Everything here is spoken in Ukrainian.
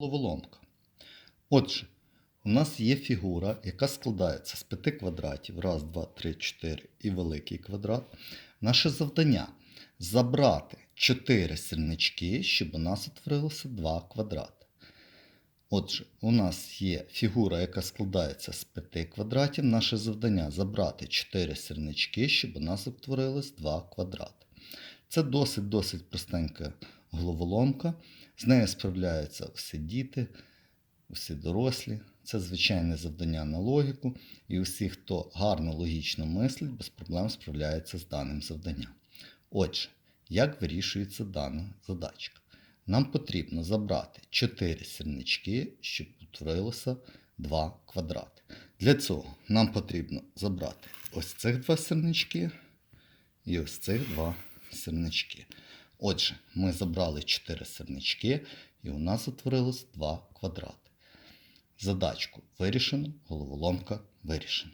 головоломка. Отже, у нас є фігура, яка складається з п'яти квадратів. Раз, два, три, чотири і великий квадрат. Наше завдання забрати 4 сірнички, щоб у нас утворилося 2 квадрати. Отже, у нас є фігура, яка складається з 5 квадратів. Наше завдання забрати 4 сірнички, щоб у нас утворилось 2 квадрати. Це досить-досить простенька головоломка. З нею справляються всі діти, всі дорослі. Це звичайне завдання на логіку, і усі, хто гарно логічно мислить, без проблем справляється з даним завданням. Отже, як вирішується дана задачка? Нам потрібно забрати 4 сірнички, щоб утворилося 2 квадрати. Для цього нам потрібно забрати ось цих два сірнички і ось цих два сірнички. Отже, ми забрали 4 сірнички, і у нас утворилось 2 квадрати. Задачку вирішено, головоломка вирішена.